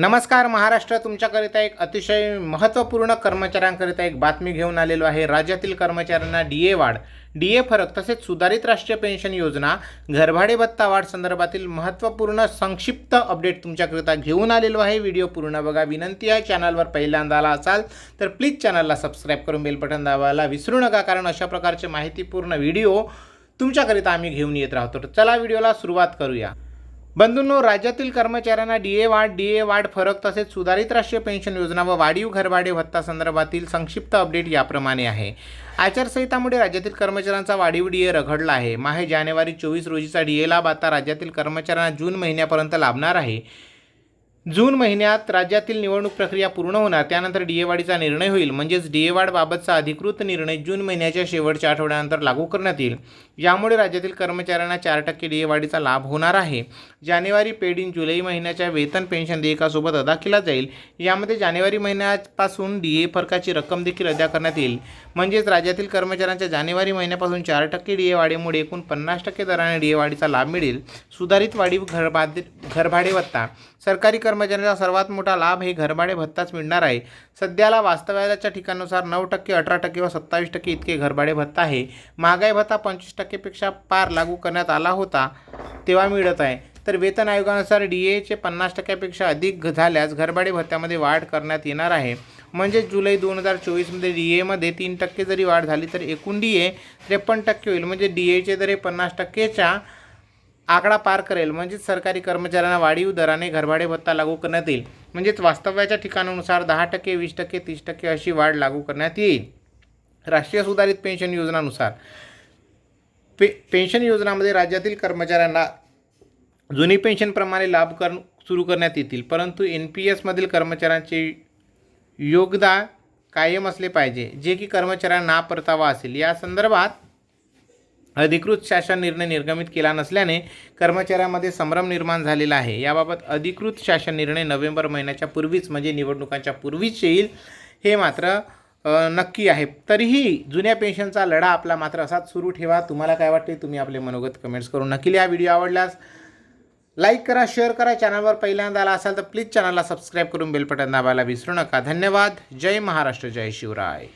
नमस्कार महाराष्ट्र तुमच्याकरिता एक अतिशय महत्त्वपूर्ण कर्मचाऱ्यांकरिता एक बातमी घेऊन आलेलो आहे. राज्यातील कर्मचाऱ्यांना डी ए वाढ डी ए फरक तसेच सुधारित राष्ट्रीय पेन्शन योजना घरभाडे भत्ता वाढ संदर्भातील महत्त्वपूर्ण संक्षिप्त अपडेट तुमच्याकरिता घेऊन आलेलो आहे. व्हिडिओ पूर्ण बघा. विनंती आहे चॅनलवर पहिल्यांदा आला असाल तर प्लीज चॅनलला सबस्क्राईब करून बेल बटन दाबायला विसरू नका कारण अशा प्रकारचे माहितीपूर्ण व्हिडिओ तुमच्याकरिता आम्ही घेऊन येत राहतो. तर चला व्हिडिओला सुरुवात करूया. बंधूंनो राज्यातील कर्मचाऱ्यांना डी ए वाढ डी ए वाढ फरक तसेच सुधारित राष्ट्रीय पेन्शन योजना व वाढीव घरभाडे भत्ता संदर्भातील संक्षिप्त अपडेट याप्रमाणे आहे. आचारसंहितामुळे राज्यातील कर्मचाऱ्यांचा वाढीव डी ए रखडला आहे. माहे जानेवारी चोवीस रोजीचा डी ए लाभ आता राज्यातील कर्मचाऱ्यांना जून महिन्यापर्यंत लाभणार आहे. जून महिन्यात राज्यातील निवडणूक प्रक्रिया पूर्ण होणार त्यानंतर डी ए वाढीचा निर्णय होईल. म्हणजेच डी ए अधिकृत निर्णय जून महिन्याच्या शेवटच्या आठवड्यानंतर लागू करण्यात येईल. यामुळे राज्यातील कर्मचाऱ्यांना चार टक्के डी वाढीचा लाभ होणार आहे. जानेवारी पेड इन जुलै महिन्याच्या वेतन पेन्शन देयकासोबत अदा केला जाईल. यामध्ये जानेवारी महिन्यापासून डी ए फरकाची रक्कम देखील अदा करण्यात येईल. म्हणजेच राज्यातील कर्मचाऱ्यांच्या जानेवारी महिन्यापासून चार टक्के डीए वाढीमुळे एकूण पन्नास टक्के दराने डीए वाढीचा लाभ मिळेल. सुधारित वाढीव घरबाद घरभाडे सरकारी सरकारी कर्मचाऱ्यांचा सर्वात मोठा लाभ हे घरभाडे भत्ताच मिळणार आहे. सध्याला वास्तव्याच्या ठिकाणानुसार नऊ टक्के अठरा टक्के व सत्तावीस टक्के इतके घरभाडे भत्ता आहे. महागाई भत्ता पंचवीस टक्केपेक्षा पार लागू करण्यात आला होता तेव्हा मिळत आहे. तर वेतन आयोगानुसार डी एचे पन्नास टक्क्यापेक्षा अधिक झाल्यास घरभाडे भत्त्यामध्ये वाढ करण्यात येणार आहे. म्हणजे जुलै दोन हजार चोवीसमध्ये डी एमध्ये तीन टक्के जरी वाढ झाली तर एकूण डी ए त्रेपन्न टक्के होईल. म्हणजे डी एचे दर हे पन्नास टक्केच्या आकडा पार करेल. म्हणजेच सरकारी कर्मचाऱ्यांना वाढीव दराने घरभाडे भत्ता लागू करण्यात येईल. म्हणजेच वास्तव्याच्या ठिकाणानुसार दहा टक्के वीस टक्के तीस टक्के अशी वाढ लागू करण्यात येईल. राष्ट्रीय सुधारित पेन्शन योजनानुसार. पे पेन्शन योजनामध्ये राज्यातील कर्मचाऱ्यांना जुनी पेन्शनप्रमाणे लाभ कर सुरू करण्यात येतील. परंतु एन पी एसमधील कर्मचाऱ्यांचे योगदान कायम असले पाहिजे जे की कर्मचाऱ्यांना ना परतावा असेल. या संदर्भात अधिकृत शासन निर्णय निर्गमित केला नसल्याने कर्मचाऱ्यांमध्ये संभ्रम निर्माण झालेला आहे. याबाबत अधिकृत शासन निर्णय नोव्हेंबर महिन्याच्या पूर्वीच म्हणजे निवडणुकांच्या पूर्वीच येईल हे मात्र नक्की आहे. तरीही जुन्या पेन्शनचा लढा आपला मात्र असाच सुरू ठेवा. तुम्हाला काय वाटते तुम्ही आपले मनोगत कमेंट्स करून नक्की हा व्हिडिओ आवडल्यास लाईक करा शेअर करा. चॅनलवर पहिल्यांदा आला असाल तर प्लीज चॅनलला सबस्क्राईब करून बेलबटन दाबायला विसरू नका. धन्यवाद. जय महाराष्ट्र. जय शिवराय.